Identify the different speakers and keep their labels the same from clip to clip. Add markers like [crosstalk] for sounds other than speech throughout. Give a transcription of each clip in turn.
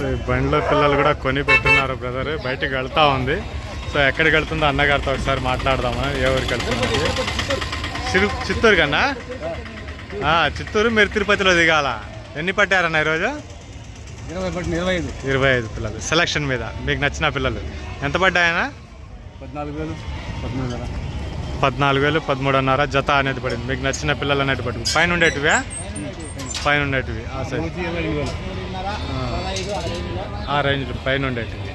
Speaker 1: So ఈ బండిలో పిల్లలు కూడా కొని పెట్టున్నారు బ్రదర్ బయటకు వెళ్తా ఉంది. సో ఎక్కడికి వెళ్తుందో అన్నగారితో ఒకసారి మాట్లాడదామా? ఏ ఊరికి వెళ్తుంది చిరు చిత్తూరు కన్నా? చిత్తూరు మీరు తిరుపతిలో దిగాల. ఎన్ని పట్టారన్న ఈరోజు?
Speaker 2: ఇరవై ఐదు
Speaker 1: ఇరవై ఐదు పిల్లలు. సెలక్షన్ మీద. మీకు నచ్చిన పిల్లలు. ఎంత పడ్డాయనా?
Speaker 2: పద్నాలుగు వేలు పదమూడు వేల
Speaker 1: పద్నాలుగు వేలు పదమూడున్నర. జత అనేది పడింది. మీకు నచ్చిన పిల్లలు అనేది పడింది పైన ఉండేటివే? పైన ఉండేటివి. ఆ. రేంజ్ పైన ఉండేటివి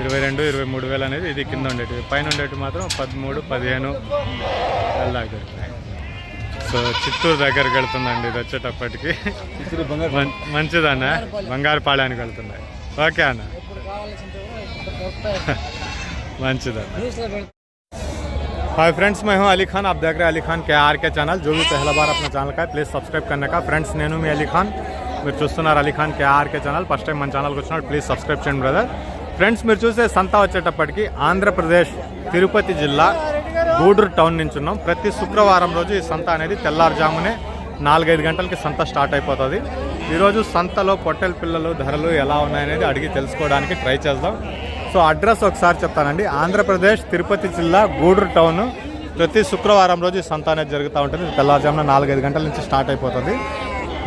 Speaker 3: ఇరవై రెండు ఇరవై మూడు.
Speaker 1: వేలు అనేది ఇది కింద ఉండేటివి పైన ఉండేటివి మాత్రం పదమూడు పదిహేను వేల దాకా. సో చిత్తూరు దగ్గరికి వెళ్తుందండి ఇది వచ్చేటప్పటికి.
Speaker 2: చిత్తూరు బంగారు
Speaker 1: మం- మంచిదన్న. బంగారు పాళయానికి వెళ్తున్నాయి ఓకే అన్న. [laughs] మంచిదన్న. हाय फ्रेंड्स मैं हूं अली खान आप देख रहे हैं अली खान के आर के चैनल जो भी पहला बार अपना ఛానల్ का है ప్లీజ్ సబ్స్క్రైబ్ करने का ఫ్రెండ్స్ నేను మీ అలీ ఖాన్ మీరు చూస్తున్నారు Ali Khan K R K channel first time మన ఛానల్కి వచ్చినప్పుడు ప్లీజ్ సబ్స్క్రైబ్ చేయండి బ్రదర్ ఫ్రెండ్స్ మీరు చూసే సంత వచ్చేటప్పటికి ఆంధ్రప్రదేశ్ తిరుపతి జిల్లా గూడూరు టౌన్ నుంచి ఉన్నాం ప్రతి శుక్రవారం రోజు ఈ సంత అనేది తెల్లారుజామునే నాలుగైదు గంటలకి సంత స్టార్ట్ అయిపోతుంది ఈరోజు సంతలో పొట్టెల పిల్లలు ధరలు ఎలా ఉన్నాయనేది అడిగి తెలుసుకోవడానికి ట్రై చేద్దాం సో అడ్రస్ ఒకసారి చెప్తానండి. ఆంధ్రప్రదేశ్ తిరుపతి జిల్లా గూడూరు టౌన్. ప్రతి శుక్రవారం రోజు సంత అనేది జరుగుతూ ఉంటుంది. తెల్లవారుజామున నాలుగైదు గంటల నుంచి స్టార్ట్ అయిపోతుంది.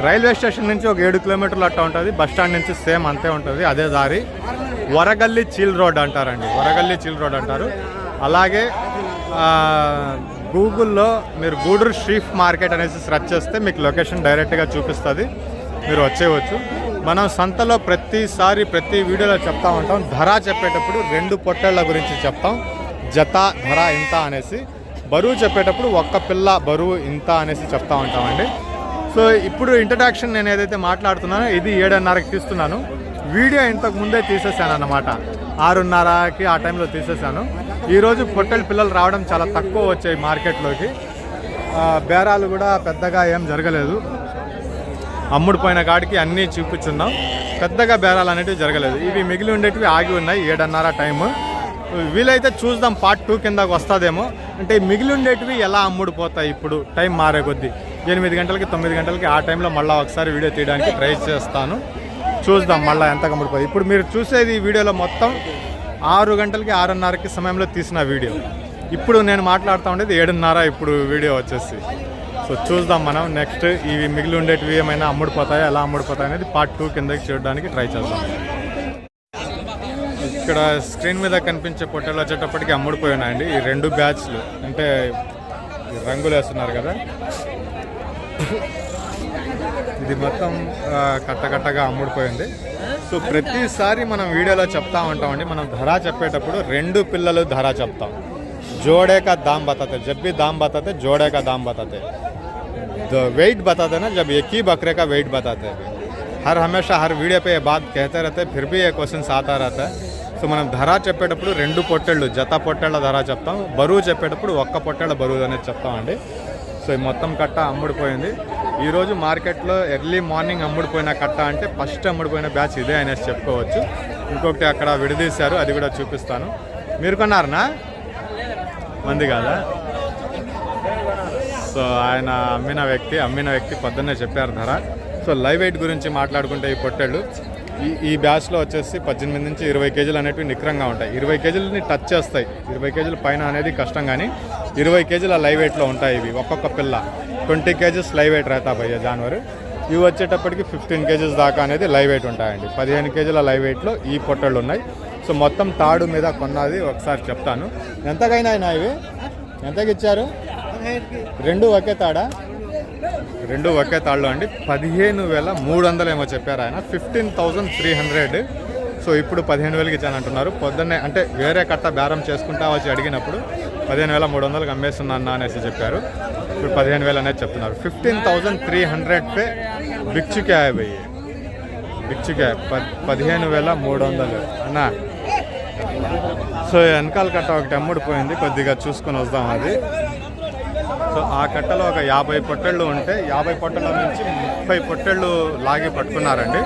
Speaker 1: రైల్వే స్టేషన్ నుంచి ఒక ఏడు కిలోమీటర్లు అట్లా ఉంటుంది. బస్ స్టాండ్ నుంచి సేమ్ అంతే ఉంటుంది. అదే దారి. వరగల్లి చీల్ రోడ్ అంటారండి. వరగల్లి చీల్ రోడ్ అంటారు. అలాగే గూగుల్లో మీరు గూడూరు షీఫ్ మార్కెట్ అనేసి సెర్చ్ చేస్తే మీకు లొకేషన్ డైరెక్ట్గా చూపిస్తుంది. మీరు వచ్చేయవచ్చు మనం సంతలో ప్రతిసారి ప్రతి వీడియోలో చెప్తా ఉంటాం. ధర చెప్పేటప్పుడు రెండు పొట్టేళ్ళ గురించి చెప్తాం. జత ధర ఇంత అనేసి. బరువు చెప్పేటప్పుడు ఒక్క పిల్ల బరువు ఇంత అనేసి చెప్తా ఉంటామండి. సో ఇప్పుడు ఇంట్రడక్షన్ నేను ఏదైతే మాట్లాడుతున్నానో ఇది ఏడున్నరకి తీస్తున్నాను. వీడియో ఇంతకు ముందే తీసేసాను అన్నమాట. ఆరున్నరకి ఆ టైంలో తీసేసాను ఈరోజు పొట్టెల పిల్లలు రావడం చాలా తక్కువ వచ్చాయి మార్కెట్లోకి. బేరాలు కూడా పెద్దగా ఏం జరగలేదు. అమ్ముడుపోయిన కాడికి అన్నీ చూపించున్నాం. పెద్దగా బేరాలు అనేటివి జరగలేదు. ఇవి మిగిలి ఉండేటివి ఆగి ఉన్నాయి. ఏడన్నర టైము. వీలైతే చూద్దాం. పార్ట్ టూ కిందకు వస్తుందేమో. అంటే మిగిలి ఉండేటివి ఎలా అమ్ముడుపోతాయి ఇప్పుడు? టైం మారే కొద్దీ. ఎనిమిది గంటలకి తొమ్మిది గంటలకి ఆ టైంలో మళ్ళీ ఒకసారి వీడియో తీయడానికి ట్రై చేస్తాను. చూద్దాం మళ్ళీ ఎంత అమ్ముడుపోయి ఇప్పుడు మీరు చూసేది ఈ వీడియోలో మొత్తం ఆరు గంటలకి ఆరున్నరకి సమయంలో తీసిన వీడియో. ఇప్పుడు నేను మాట్లాడుతూ ఉండేది ఏడున్నర ఇప్పుడు వీడియో వచ్చేసి. సో చూద్దాం మనం నెక్స్ట్ ఇవి మిగిలి ఉండేటివి ఏమైనా అమ్ముడిపోతాయా ఎలా అమ్ముడిపోతాయి అనేది పార్ట్ టూ కిందకి చూడడానికి ట్రై చేద్దాం. ఇక్కడ స్క్రీన్ మీద కనిపించే పొట్టలు వచ్చేటప్పటికి అమ్ముడిపోయినాయండి. ఈ రెండు బ్యాచ్లు అంటే రంగులు వేస్తున్నారు కదా. ఇది మొత్తం కట్టకట్టగా అమ్ముడిపోయింది. సో ప్రతిసారి మనం వీడియోలో చెప్తా ఉంటామండి. మనం ధర చెప్పేటప్పుడు రెండు పిల్లలు ధర చెప్తాం. జోడేక కా దామ్ జబ్బి దామ్ బతతే జోడేక దామ్ वेट बताते ना जब एक ही बकरे का वेट बताते हैं हर हमेशा हर वीडियो पे ये बात कहते रहते फिर भी ये क्वेश्चन आता रहता है సో మనం ధర చెప్పేటప్పుడు రెండు పొట్టేళ్ళు జత పొట్టేళ్ళ ధర చెప్తాం బరువు చెప్పేటప్పుడు ఒక్క పొట్టేళ్ళ బరువు అనేది చెప్తామండి సో ఈ మొత్తం కట్ట అమ్ముడిపోయింది ఈరోజు మార్కెట్లో ఎర్లీ మార్నింగ్ అమ్ముడిపోయిన కట్ట అంటే ఫస్ట్ అమ్ముడిపోయిన బ్యాచ్ ఇదే అనేసి చెప్పుకోవచ్చు ఇంకొకటి అక్కడ విడదీశారు అది కూడా చూపిస్తాను మీరు కొన్నారనా మంది కాదా సో ఆయన అమ్మిన వ్యక్తి అమ్మిన వ్యక్తి పొద్దున్నే చెప్పారు ధర. సో లైవ్ వెయిట్ గురించి మాట్లాడుకుంటే ఈ పొట్టేళ్ళు. ఈ ఈ బ్యాచ్లో వచ్చేసి పద్దెనిమిది నుంచి ఇరవై కేజీలు అనేటివి నిక్రంగా ఉంటాయి. ఇరవై కేజీలని టచ్ చేస్తాయి. ఇరవై కేజీల పైన అనేది కష్టం కానీ ఇరవై కేజీల లైవ్ వెయిట్లో ఉంటాయి ఇవి ఒక్కొక్క పిల్ల. ట్వంటీ కేజీస్ లైవ్ వెయిట్ రైతా జాన్వరి. ఇవి వచ్చేటప్పటికి ఫిఫ్టీన్ కేజీస్ దాకా అనేది లైవ్ వెయిట్ ఉంటాయండి. పదిహేను కేజీల లైవ్ వెయిట్లో ఈ పొట్టళ్ళు ఉన్నాయి. సో మొత్తం తాడు మీద కొన్నది ఒకసారి చెప్తాను. ఎంతకైనా ఆయన ఇవి. ఎంతకి ఇచ్చారు రెండు ఒకే తాడా? రెండు ఒకే తాళ్ళు అండి. పదిహేను వేల మూడు వందలు ఏమో చెప్పారు ఆయన. Fifteen thousand three hundred. So ఇప్పుడు పదిహేను వేలకి ఇచ్చాను అంటున్నారు. పొద్దున్నే అంటే వేరే కట్ట బేరం చేసుకుంటా వచ్చి అడిగినప్పుడు పదిహేను వేల మూడు వందలకు అమ్మేస్తున్నా అనేసి చెప్పారు. ఇప్పుడు పదిహేను వేలు అనేది చెప్తున్నారు. ఫిఫ్టీన్ థౌజండ్ త్రీ హండ్రెడ్ పే బిక్చుకాయ పోయి బిక్చుకాయ పదిహేను వేల మూడు వందలు. అన్నా. సో వెనకాల కట్ట ఒకటి అమ్ముడిపోయింది కొద్దిగా చూసుకొని వద్దాం అది. సో ఆ కట్టలో ఒక యాభై పొట్టెళ్ళు ఉంటే యాభై పొట్టల నుంచి ముప్పై పొట్టెళ్ళు లాగి పట్టుకున్నారండి.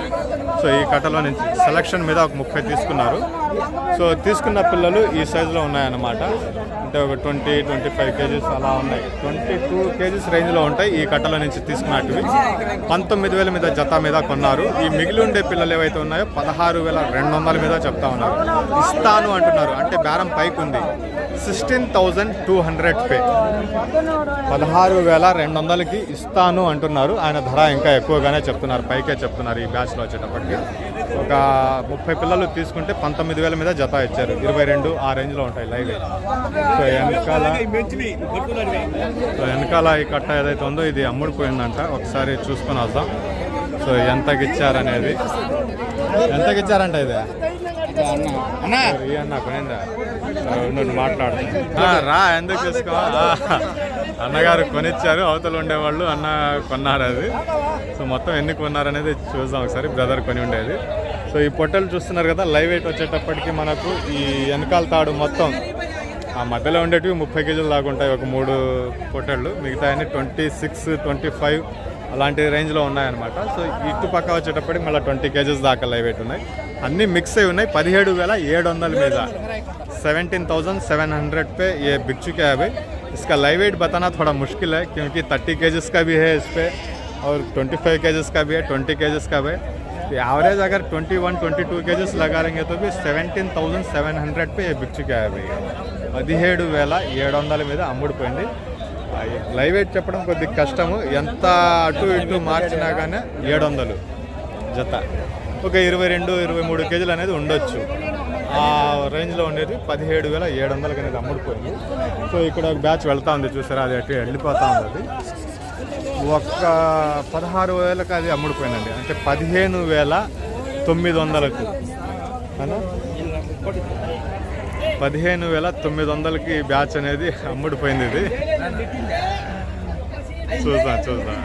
Speaker 1: సో ఈ కట్టలో నుంచి సెలక్షన్ మీద ఒక ముప్పై తీసుకున్నారు. సో తీసుకున్న పిల్లలు ఈ సైజులో ఉన్నాయన్నమాట. అంటే ఒక ట్వంటీ ట్వంటీ ఫైవ్ కేజీస్ అలా ఉన్నాయి. ట్వంటీ టూ కేజీస్ రేంజ్లో ఉంటాయి ఈ కట్టలో నుంచి తీసుకున్నట్టువి. పంతొమ్మిది వేల మీద జత మీద కొన్నారు. ఈ మిగిలి ఉండే పిల్లలు ఏవైతే ఉన్నాయో పదహారు వేల రెండు వందల మీద చెప్తా ఉన్నారు. ఇస్తాను అంటున్నారు. అంటే బేరం పైకి ఉంది. సిక్స్టీన్ థౌజండ్ టూ హండ్రెడ్ పే. పదహారు వేల రెండు వందలకి ఇస్తాను అంటున్నారు. ఆయన ధర ఇంకా ఎక్కువగానే చెప్తున్నారు. పైకే చెప్తున్నారు ఈ బ్యాచ్లో వచ్చేటప్పటికి. ఒక ముప్పై పిల్లలు తీసుకుంటే పంతొమ్మిది వేల మీద జత ఇచ్చారు. ఇరవై రెండు ఆ రేంజ్లో ఉంటాయి లైవ్ సో వెనకాల సో వెనకాల ఈ కట్ట ఏదైతే ఉందో ఇది అమ్ముడిపోయిందంట. ఒకసారి చూసుకొని వద్దాం. సో ఎంతకి ఇచ్చారనేది? ఎంతకి ఇచ్చారంట ఇది? అన్న. కొనిందా నువ్వు మాట్లాడు రా ఎందుకు తీసుకో? అన్నగారు కొనిచ్చారు. అవతల ఉండేవాళ్ళు అన్న కొన్నారు అది. సో మొత్తం ఎన్ని కొన్నారు అనేది చూద్దాం ఒకసారి. బ్రదర్ కొని ఉండేది. సో ఈ పొట్టెలు చూస్తున్నారు కదా లైవ్ వెయిట్ వచ్చేటప్పటికి మనకు ఈ వెనకాల తాడు మొత్తం ఆ మధ్యలో ఉండేటివి ముప్పై కేజీలు దాకా ఉంటాయి ఒక మూడు పొట్టెళ్ళు మిగతా అన్ని ట్వంటీ సిక్స్ ట్వంటీ ఫైవ్ అలాంటి రేంజ్లో ఉన్నాయన్నమాట సో ఇటు పక్క వచ్చేటప్పటికి మళ్ళీ ట్వంటీ కేజీస్ దాకా లైవ్ వెయిట్ ఉన్నాయి అన్నీ మిక్స్ అయి ఉన్నాయి పదిహేడు వేల ఏడు వందల మీద सेवेंटीन थाउजेंड सेवन हंड्रेड पे ये बिक चुका है भाई इसका लाइव वेट बताना थोड़ा मुश्किल है क्योंकि थर्टी केजेस का भी है इस पर और ट्वेंटी फाइव केजेस का भी है ट्वेंटी केजेस का भी है एवरेज अगर twenty one twenty two kgs लगा लेंगे तो भी seventeen thousand seven hundred pay బిక్ चुका है भाई పదిహేడు వేల ఏడు వందల మీద అమ్ముడిపోయింది లైవ్ వెయిట్ చెప్పడం కొద్దిగా కష్టము ఎంత అటు ఇటు మార్చినా కానీ ఏడు వందలు జత ఒక ఇరవై రెండు ఇరవై మూడు కేజీలు అనేది ఉండొచ్చు ఆ రేంజ్లో ఉండేది పదిహేడు వేల ఏడు వందలకి అనేది అమ్ముడిపోయింది సో ఇక్కడ ఒక బ్యాచ్ వెళ్తా ఉంది చూసారా అది అటు వెళ్ళిపోతా ఉంది అది ఒక్క పదహారు వేలకు అది అమ్ముడిపోయిందండి. అంటే పదిహేను వేల తొమ్మిది వందలకు. పదిహేను వేల తొమ్మిది వందలకి బ్యాచ్ అనేది అమ్ముడిపోయింది ఇది. చూద్దాం చూద్దాం.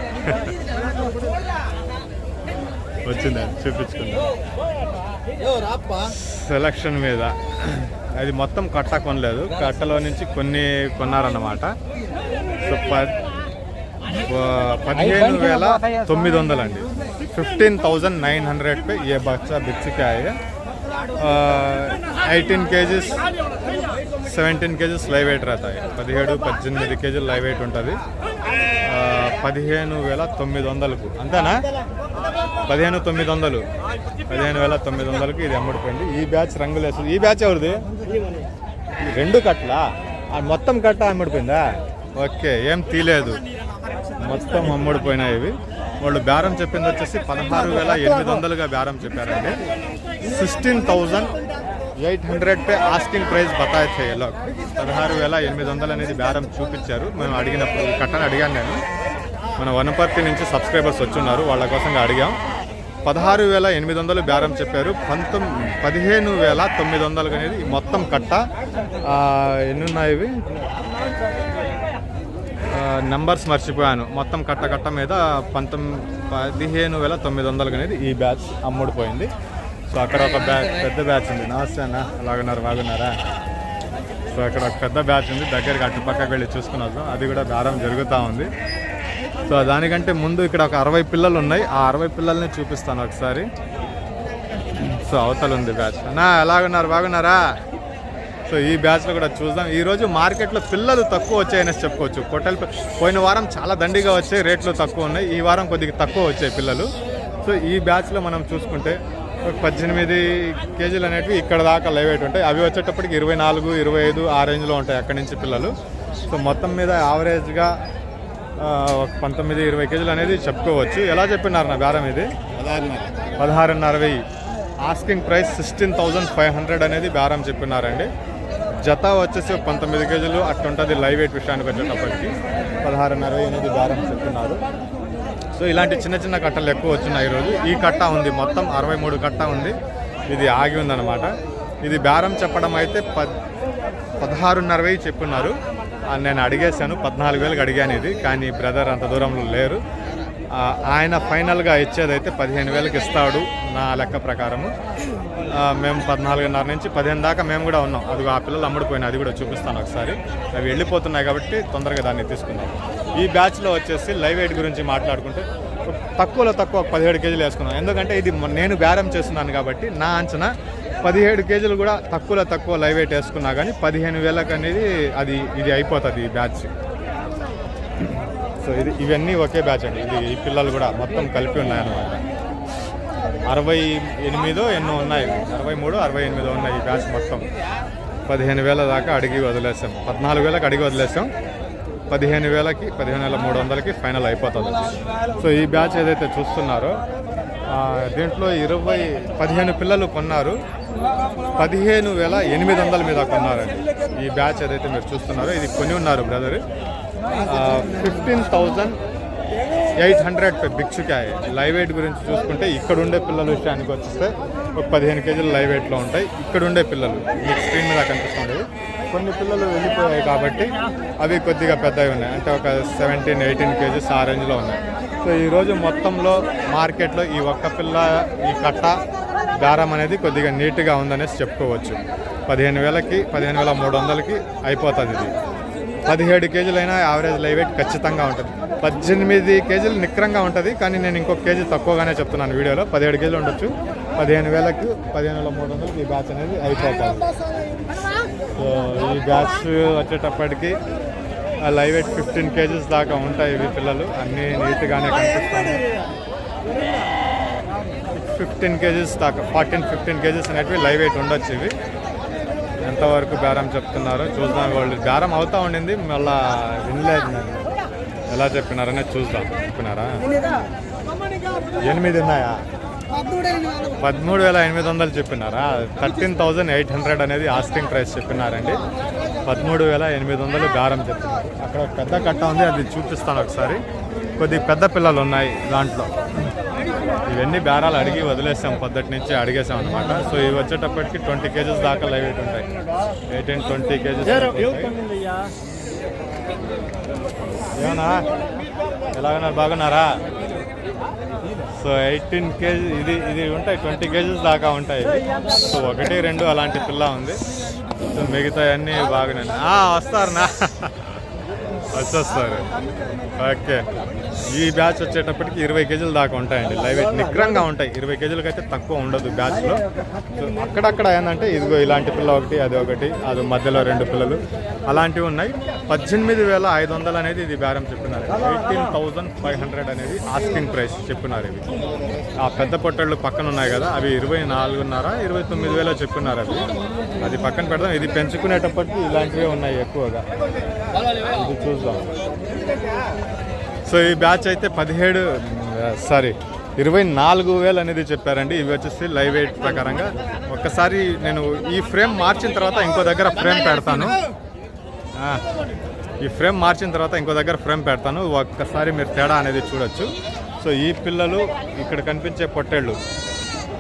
Speaker 1: వచ్చింది? చూపించుకుందాం? సెలక్షన్ మీద. అది మొత్తం కట్ట కొనలేదు. కట్టలో నుంచి కొన్ని కొన్నారన్నమాట. సో పదిహేను వేల తొమ్మిది వందలు అండి. ఫిఫ్టీన్ థౌజండ్ నైన్ హండ్రెడ్ పే ఏ బచ్చా బిచ్చికాయ eighteen KGs seventeen KGs live weight రాతాయి. పదిహేడు పద్దెనిమిది కేజీలు లైవ్ వెయిట్ ఉంటుంది. పదిహేను వేల తొమ్మిది వందలకు అంతేనా? పదిహేను తొమ్మిది వందలు పదిహేను వేల తొమ్మిది వందలకి ఇది అమ్ముడిపోయింది. ఈ బ్యాచ్ రంగులు వేస్తుంది ఈ బ్యాచ్ ఎవరిది? రెండు కట్ల మొత్తం కట్ట అమ్ముడిపోయిందా? ఓకే ఏం తీలేదు. మొత్తం అమ్ముడిపోయినాయి ఇవి. వాళ్ళు బేరం చెప్పింది వచ్చేసి పదహారు వేల ఎనిమిది వందలుగా బేరం చెప్పారండి. సిక్స్టీన్ థౌజండ్ ఎయిట్ హండ్రెడ్ పే ఆస్కింగ్ ప్రైస్ బతాయి చేయలో పదహారు వేల ఎనిమిది వందలు అనేది బేరం చూపించారు. మేము అడిగినప్పుడు కట్టని అడిగాను నేను. మన వనపర్తి నుంచి సబ్స్క్రైబర్స్ వచ్చున్నారు. వాళ్ళ కోసంగా అడిగాం. పదహారు వేల ఎనిమిది వందలు బేరం చెప్పారు. పంతొమ్మిది పదిహేను వేల తొమ్మిది వందలు అనేది మొత్తం కట్ట. ఎన్నున్నాయి ఇవి? నంబర్స్ మర్చిపోయాను. మొత్తం కట్ట కట్ట మీద పంతొమ్మిది పదిహేను వేల తొమ్మిది వందలకు అనేది ఈ బ్యాచ్ అమ్ముడిపోయింది. సో అక్కడ ఒక బ్యాచ్ పెద్ద బ్యాచ్ ఉంది. నమస్తే అన్న. అలాగున్నారు బాగున్నారా? సో అక్కడ ఒక పెద్ద బ్యాచ్ ఉంది. దగ్గరికి అటు పక్కకి వెళ్ళి చూసుకుని వద్దాం అది కూడా బేరం జరుగుతూ ఉంది. సో దానికంటే ముందు ఇక్కడ ఒక అరవై పిల్లలు ఉన్నాయి. ఆ అరవై పిల్లల్ని చూపిస్తాను ఒకసారి. సో అవతల ఉంది బ్యాచ్. అన్నా ఎలాగున్నారు? బాగున్నారా? సో ఈ బ్యాచ్లో కూడా చూద్దాం. ఈరోజు మార్కెట్లో పిల్లలు తక్కువ వచ్చాయని చెప్పుకోవచ్చు. పొట్టెలు పోయిన వారం చాలా దండిగా వచ్చాయి రేట్లు తక్కువ ఉన్నాయి. ఈ వారం కొద్దిగా తక్కువ వచ్చాయి పిల్లలు. సో ఈ బ్యాచ్లో మనం చూసుకుంటే పద్దెనిమిది కేజీలు అనేటివి ఇక్కడ దాకా లైవ్ వెయిట్ ఉంటాయి. అవి వచ్చేటప్పటికి ఇరవై నాలుగు ఇరవై ఐదు ఆ రేంజ్లో ఉంటాయి అక్కడి నుంచి పిల్లలు. సో మొత్తం మీద యావరేజ్గా పంతొమ్మిది ఇరవై కేజీలు అనేది చెప్పుకోవచ్చు. ఎలా చెప్పినారు నా బేరం ఇది? పదహారున్నర వెయ్యి. Asking price sixteen thousand five hundred అనేది బేరం చెప్పినారండి. జత వచ్చేసి ఒక పంతొమ్మిది కేజీలు అట్టుంటుంది లైవ్ వెయిట్ విషయానికి వచ్చేటప్పటికి పదహారున్నర ఎనిమిది దారం చెప్తున్నారు. సో ఇలాంటి చిన్న చిన్న కట్టలు ఎక్కువ వచ్చినాయి ఈరోజు. ఈ కట్ట ఉంది మొత్తం అరవై మూడు కట్ట ఉంది. ఇది ఆగి ఉందన్నమాట. ఇది బేరం చెప్పడం అయితే పద్ పదహారున్నర వెయ్యి చెప్పున్నారు నేను అడిగేశాను పద్నాలుగు వేలకు అడిగాను ఇది కానీ బ్రదర్ అంత దూరంలో లేరు. ఆయన ఫైనల్గా ఇచ్చేదైతే పదిహేను వేలకు ఇస్తాడు నా లెక్క ప్రకారము. మేము పద్నాలుగున్నర నుంచి పదిహేను దాకా మేము కూడా ఉన్నాం. అది ఆ పిల్లలు అమ్ముడిపోయినా అది కూడా చూపిస్తాను ఒకసారి. అవి వెళ్ళిపోతున్నాయి కాబట్టి తొందరగా దాన్ని తీసుకుందాం. ఈ బ్యాచ్లో వచ్చేసి లైవ్ ఎయిట్ గురించి మాట్లాడుకుంటే తక్కువలో తక్కువ పదిహేడు కేజీలు వేసుకున్నాం. ఎందుకంటే ఇది నేను బేరం చేస్తున్నాను కాబట్టి నా అంచనా పదిహేడు కేజీలు కూడా తక్కువలో తక్కువ లైవ్ ఎయిట్ వేసుకున్నా కానీ పదిహేను వేలకు అనేది అది ఇది అయిపోతుంది ఈ బ్యాచ్. సో ఇది ఇవన్నీ ఒకే బ్యాచ్ అండి. ఇది ఈ పిల్లలు కూడా మొత్తం కలిపి ఉన్నాయన్నమాట. అరవై ఎనిమిదో ఎన్నో ఉన్నాయి. అరవై మూడు అరవై ఎనిమిదో ఉన్నాయి ఈ బ్యాచ్ మొత్తం. పదిహేను వేల దాకా అడిగి వదిలేసాం. పద్నాలుగు వేలకు అడిగి వదిలేసాం. పదిహేను వేలకి పదిహేను వేల మూడు వందలకి ఫైనల్ అయిపోతుంది. సో ఈ బ్యాచ్ ఏదైతే చూస్తున్నారో దీంట్లో ఇరవై పదిహేను పిల్లలు కొన్నారు. పదిహేను వేల ఎనిమిది వందల మీద కొన్నారండి. ఈ బ్యాచ్ ఏదైతే మీరు చూస్తున్నారో ఇది కొని ఉన్నారు brother fifteen thousand eight hundred బిక్షుకాయ live weight గురించి చూసుకుంటే ఇక్కడ ఉండే పిల్లల విషయానికి వచ్చేస్తే ఒక పదిహేను కేజీలు లైవ్ వెయిట్లో ఉంటాయి. ఇక్కడ ఉండే పిల్లలు మీకు స్క్రీన్ మీద కనిపిస్తుంది. కొన్ని పిల్లలు వెళ్ళిపోయాయి కాబట్టి అవి కొద్దిగా పెద్దవి ఉన్నాయి. అంటే ఒక సెవెంటీన్ ఎయిటీన్ కేజీస్ ఆ రేంజ్లో ఉన్నాయి. సో ఈరోజు మొత్తంలో మార్కెట్లో ఈ ఒక్క పిల్ల ఈ కట్ట దారం అనేది కొద్దిగా నీట్గా ఉందనేసి చెప్పుకోవచ్చు. పదిహేను వేలకి పదిహేను వేల మూడు వందలకి అయిపోతుంది ఇది. పదిహేడు కేజీలైనా యావరేజ్ లైవ్ వెయిట్ ఖచ్చితంగా ఉంటుంది. పద్దెనిమిది కేజీలు నిక్రంగా ఉంటుంది కానీ నేను ఇంకొక కేజీ తక్కువగానే చెప్తున్నాను వీడియోలో. పదిహేడు కేజీలు ఉండొచ్చు. పదిహేను వేలకు పదిహేను వేల మూడు వందలకి ఈ బ్యాచ్ అనేది అయిపోతుంది. సో ఈ బ్యాచ్ వచ్చేటప్పటికి లైవ్ ఎయిట్ ఫిఫ్టీన్ కేజీస్ దాకా ఉంటాయి ఇవి పిల్లలు. అన్నీ నీట్గానే కనిపిస్తాయి. ఫిఫ్టీన్ కేజీస్ దాకా ఫార్టీన్ ఫిఫ్టీన్ కేజీస్ అనేటివి లైవ్ ఎయిట్ ఉండొచ్చు ఇవి. ఎంతవరకు బేరం చెప్తున్నారో చూద్దాం. వాళ్ళు బేరం అవుతూ ఉండింది మళ్ళా వినలేదు నేను. ఎలా చెప్పినారనే చూద్దాం. చెప్పినారా ఎనిమిది ఉన్నాయా? పదమూడు వేల ఎనిమిది వందలు చెప్పినారా? థర్టీన్ థౌజండ్ ఎయిట్ హండ్రెడ్ అనేది ఆస్టింగ్ ప్రైస్ చెప్పినారండి. పదమూడు వేల ఎనిమిది వందలు గారం చెప్పినారు. అక్కడ పెద్ద కట్ట ఉంది అది చూపిస్తాను ఒకసారి. కొద్ది పెద్ద పిల్లలు ఉన్నాయి దాంట్లో. ఇవన్నీ బేరాలు అడిగి వదిలేసాం పొద్దుటి నుంచి అడిగేసాం అనమాట సో ఇవి వచ్చేటప్పటికి ట్వంటీ కేజెస్ దాకా లైవ్ ఉంటాయి. ఎయిటీన్ ట్వంటీ కేజెస్ ఏమన్నా? ఎలాగన్నా బాగున్నారా? సో ఎయిటీన్ కేజీ ఇది ఇది ఉంటాయి ట్వంటీ కేజీస్ దాకా ఉంటాయి సో ఒకటి రెండు అలాంటి పిల్ల ఉంది. సో మిగతా అన్నీ బాగున్నాయి వస్తారు నా [laughs] వచ్చేస్తారు. ఓకే. ఈ బ్యాచ్ వచ్చేటప్పటికి ఇరవై కేజీల దాకా ఉంటాయండి. లైవ్ వెయిట్ నిగ్రంగా ఉంటాయి. ఇరవై కేజీలకి అయితే తక్కువ ఉండదు బ్యాచ్లో. అక్కడక్కడ ఏంటంటే ఇదిగో ఇలాంటి పిల్ల ఒకటి అది ఒకటి అది మధ్యలో రెండు పిల్లలు. అలాంటివి ఉన్నాయి. పద్దెనిమిది వేల ఐదు వందలు అనేది ఇది బేరం చెప్పినారు ఎయిటీన్ థౌజండ్ ఫైవ్ హండ్రెడ్ అనేది ఆస్కింగ్ ప్రైస్ చెప్పినారు ఇవి. ఆ పెద్ద పొట్టళ్ళు పక్కన ఉన్నాయి కదా అవి ఇరవై నాలుగున్నర ఇరవై తొమ్మిది వేల చెప్పినారు అవి. అది పక్కన పెడదాం. ఇది పెంచుకునేటప్పటికి ఇలాంటివే ఉన్నాయి ఎక్కువగా. ఇది చూద్దాం. సో ఈ బ్యాచ్ అయితే పదిహేడు సారీ ఇరవై నాలుగు వేలు అనేది చెప్పారండి. ఇవి వచ్చేసి లైవ్ వెయిట్ ప్రకారంగా. ఒక్కసారి నేను ఈ ఫ్రేమ్ మార్చిన తర్వాత ఇంకో దగ్గర ఫ్రేమ్ పెడతాను. ఈ ఫ్రేమ్ మార్చిన తర్వాత ఇంకో దగ్గర ఫ్రేమ్ పెడతాను. ఒక్కసారి మీరు తేడా అనేది చూడొచ్చు. సో ఈ పిల్లలు ఇక్కడ కనిపించే పొట్టేళ్ళు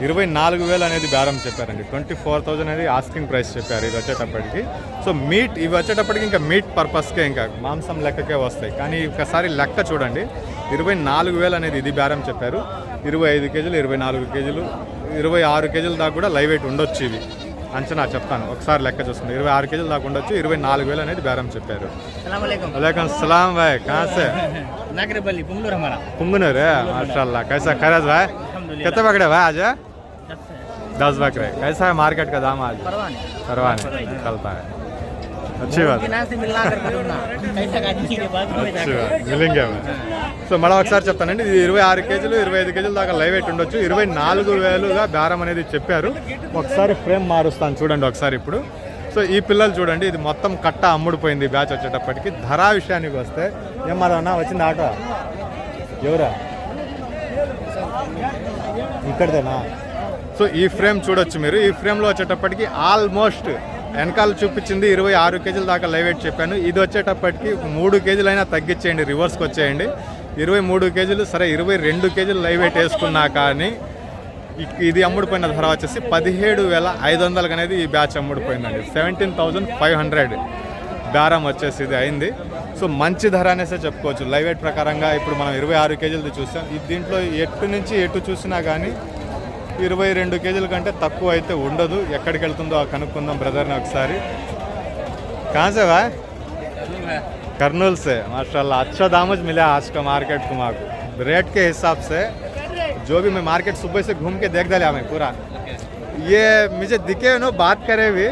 Speaker 1: ఇరవై నాలుగు వేలు అనేది బేరం చెప్పారండి. ట్వంటీ ఫోర్ థౌజండ్ అనేది ఆస్కింగ్ ప్రైస్ చెప్పారు ఇది వచ్చేటప్పటికి. సో మీట్ ఇవి వచ్చేటప్పటికి ఇంకా మీట్ పర్పస్కే ఇంకా మాంసం లెక్కకే వస్తాయి. కానీ ఒకసారి లెక్క చూడండి. ఇరవై నాలుగు వేలు అనేది ఇది బేరం చెప్పారు. ఇరవై ఐదు కేజీలు ఇరవై నాలుగు కేజీలు ఇరవై ఆరు కేజీల దాకా కూడా లైవ్ వెయిట్ ఉండొచ్చు ఇవి. అంచనా చెప్తాను. ఒకసారి లెక్క చూస్తుంది ఇరవై ఆరు కేజీలు దాకా ఉండొచ్చు ఇరవై నాలుగు వేలు అనేది బేరం చెప్పారు.
Speaker 3: వలైకం
Speaker 1: సలాం భాయ్ కాసే? పుంగునూరే మాషాల్లా
Speaker 3: కైసా ఖరాజ్ భాయ్
Speaker 1: पुंगनूर है माशाल्लाह कैसा खैरत भाई
Speaker 3: अल्हम्दुलिल्लाह
Speaker 1: कितने पकड़े भाई आज दस बकरे कैसा है मार्केट का दाम आज
Speaker 3: परवाने
Speaker 1: करवाने चलता है अच्छी बात है
Speaker 3: किना से मिलना करके ना कैसा गाड़ी के बाद में
Speaker 1: अच्छी बात मिलेंगे मैं సో మళ్ళీ ఒకసారి చెప్తానండి ఇది ఇరవై ఆరు కేజీలు ఇరవై ఐదు కేజీల దాకా లైవ్ వెయిట్ ఉండొచ్చు ఇరవై నాలుగు వేలుగా బేరం అనేది చెప్పారు ఒకసారి ఫ్రేమ్ మారుస్తాను చూడండి ఒకసారి ఇప్పుడు సో ఈ పిల్లలు చూడండి ఇది మొత్తం కట్ట అమ్ముడుపోయింది బ్యాచ్ వచ్చేటప్పటికి ధర విషయానికి వస్తే ఏం మరన్నా వచ్చింది ఆటో ఎవరా ఇక్కడదేనా? సో ఈ ఫ్రేమ్ చూడొచ్చు మీరు. ఈ ఫ్రేమ్లో వచ్చేటప్పటికి ఆల్మోస్ట్ వెనకాల చూపించింది ఇరవై ఆరు కేజీల దాకా లైవ్ వెయిట్ చెప్పాను. ఇది వచ్చేటప్పటికి మూడు కేజీలైనా తగ్గించేయండి రివర్స్కి వచ్చేయండి. ఇరవై మూడు కేజీలు సరే ఇరవై రెండు కేజీలు లైవ్ వెయిట్ వేసుకున్నా కానీ ఇది అమ్ముడుపోయిన ధర వచ్చేసి పదిహేడు వేల ఐదు వందలకు అనేది ఈ batch అమ్ముడుపోయిందండి. Seventeen thousand five hundred. బేరం వచ్చేసి ఇది అయింది సో మంచి ధర అనేసే చెప్పుకోవచ్చు లైవ్ వెయిట్ ప్రకారంగా ఇప్పుడు మనం ఇరవై ఆరు కేజీలది చూసాం ఇది దీంట్లో ఎటు నుంచి ఎటు చూసినా కానీ ఇరవై రెండు కేజీల కంటే తక్కువ అయితే ఉండదు ఎక్కడికి వెళ్తుందో ఆ కనుక్కుందాం బ్రదర్ని ఒకసారి కాసేవా करनूल से माशाल्लाह अच्छा दामज मिला आज का मार्केट को माको रेट के हिसाब से जो भी मैं मार्केट सुबह से घूम के देख डाला मैं पूरा ये मुझे दिखे नो बात करे भी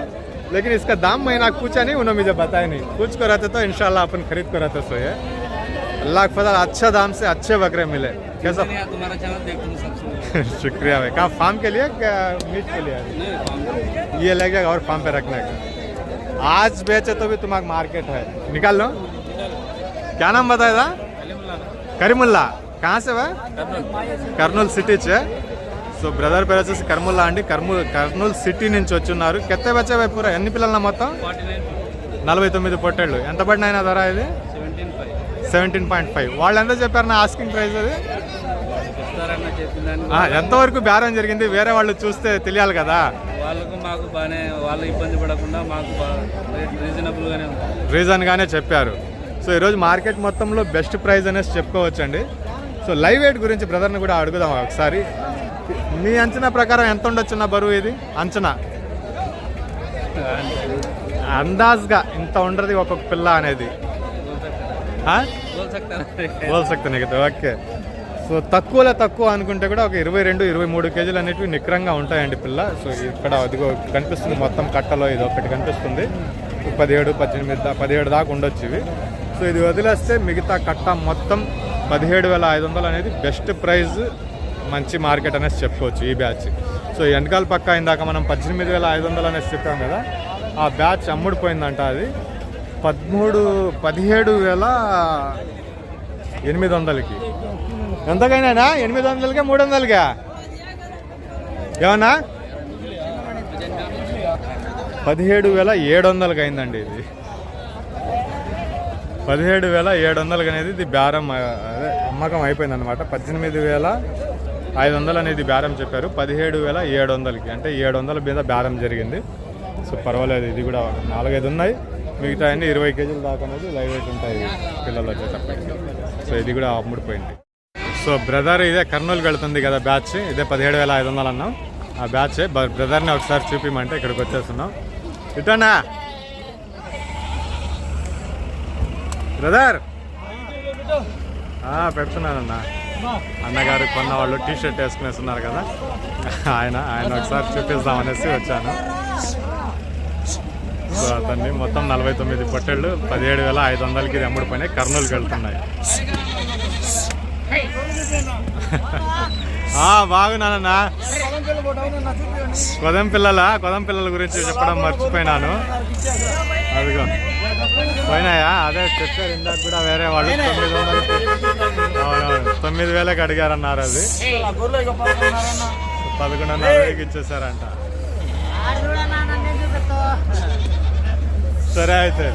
Speaker 1: लेकिन इसका दाम मैंने पूछा नहीं उन्होंने मुझे बताया नहीं। कुछ कर था तो इन अपन खरीद कर था सोए अल्लाह फजल अच्छा दाम से अच्छे बकरे मिले। कैसा? [laughs] शुक्रिया भाई। कहाँ फार्म के लिए क्या मीट के लिए? ये लग जाएगा और फार्म पे रखने का। आज बेचे तो भी तुम्हारा मार्केट है। निकाल लो। क्या नाम बताया था? करीमुल्ला कहाँ से वह कर्नूल सिटी से। సో బ్రదర్ పేరు వచ్చేసి కర్ముల్లా అండి. కర్నూలు కర్నూలు సిటీ నుంచి వచ్చున్నారు. కెత్తే బచ్చే పూర ఎన్ని పిల్లల మొత్తం? నలభై తొమ్మిది పొట్టేళ్ళు. ఎంత పడినాయినా ధర ఇది? Seventeen point five. వాళ్ళు ఎంత చెప్పారు నా ఆస్కింగ్ ప్రైస్ అది? ఎంతవరకు బేరం జరిగింది? వేరే వాళ్ళు చూస్తే తెలియాలి కదా.
Speaker 2: వాళ్ళకు మాకు బాగానే వాళ్ళు ఇబ్బంది పడకుండా మాకు రీజనబుల్గానే ఉంది.
Speaker 1: రీజన్గానే చెప్పారు. సో ఈరోజు మార్కెట్ మొత్తంలో బెస్ట్ ప్రైస్ అనేసి చెప్పుకోవచ్చండి. సో లైవ్ వెయిట్ గురించి బ్రదర్ని కూడా అడుగుదాం ఒకసారి. మీ అంచనా ప్రకారం ఎంత ఉండొచ్చు నా బరువు ఇది? అంచనా? అందాజ్గా ఇంత ఉండదు ఒక్కొక్క పిల్ల అనేది.
Speaker 2: బోల్
Speaker 1: ఓకే. సో తక్కువలో తక్కువ అనుకుంటే కూడా ఒక ఇరవై రెండు ఇరవై మూడు కేజీలు అనేటివి నిక్రంగా ఉంటాయండి పిల్ల. సో ఇక్కడ అదిగో కనిపిస్తుంది మొత్తం కట్టలో ఇది ఒకటి కనిపిస్తుంది. పదిహేడు పద్దెనిమిది దా పదిహేడు దాకా ఉండొచ్చు ఇవి. సో ఇది వదిలేస్తే మిగతా కట్ట మొత్తం పదిహేడు వేల ఐదు వందలు అనేది బెస్ట్ ప్రైజ్. మంచి మార్కెట్ అనేసి చెప్పుకోవచ్చు ఈ బ్యాచ్. సో వెనకాల పక్క ఇందాక మనం పద్దెనిమిది వేల ఐదు వందలు అనేసి చెప్పాం కదా ఆ బ్యాచ్ అమ్ముడిపోయిందంట అది. పదమూడు పదిహేడు వేల ఎనిమిది వందలకి. ఎంతకైనా ఎనిమిది వందలకే మూడు వందలకా? ఏమన్నా? పదిహేడు వేల ఏడు వందలకి అయిందండి ఇది. పదిహేడు వేల ఏడు వందలకి అనేది ఇది బేరం అదే అమ్మకం అయిపోయింది అనమాట పద్దెనిమిది వేల ఐదు వందలు అనేది బేరం చెప్పారు. పదిహేడు వేల ఏడు వందలకి అంటే ఏడు వందల మీద బేరం జరిగింది. సో పర్వాలేదు ఇది కూడా నాలుగైదు ఉన్నాయి. మిగతా అన్ని ఇరవై కేజీల దాకా అనేది లైవ్ వెయిట్ ఉంటాయి పిల్లలు వచ్చేటప్పటికి సో ఇది కూడా అమ్ముడిపోయింది సో బ్రదర్ ఇదే కర్నూలుకి వెళ్తుంది కదా బ్యాచ్ ఇదే పదిహేడు వేల ఐదు వందలు అన్నాం. ఆ బ్యాచ్ బ్రదర్ని ఒకసారి చూపిమంటే ఇక్కడికి వచ్చేస్తున్నాం. ఇటన్నా. బ్రదర్. పెడుతున్నానన్నా. అన్నగారు కొన్న వాళ్ళు టీ షర్ట్ వేసుకునేస్తున్నారు కదా. ఆయన ఆయన ఒకసారి చూపిస్తామనేసి వచ్చాను. సో అతన్ని మొత్తం నలభై తొమ్మిది పొట్టేళ్ళు పదిహేడు వేల ఐదు వందలకి ఇది అమ్ముడుపోయినాయి కర్నూలుకి వెళ్తున్నాయి. బాగున్నానన్నా కొదం పిల్లల కొదం పిల్లల గురించి చెప్పడం మర్చిపోయినాను. అదిగో. పోయినాయా? అదే చెప్పారు ఇందాక కూడా వేరే వాళ్ళు. తొమ్మిది అవునవును. తొమ్మిది వేలకు అడిగారన్నారు అది. పదకొండున్నర వేలకి ఇచ్చేసారంట. సరే అయితే.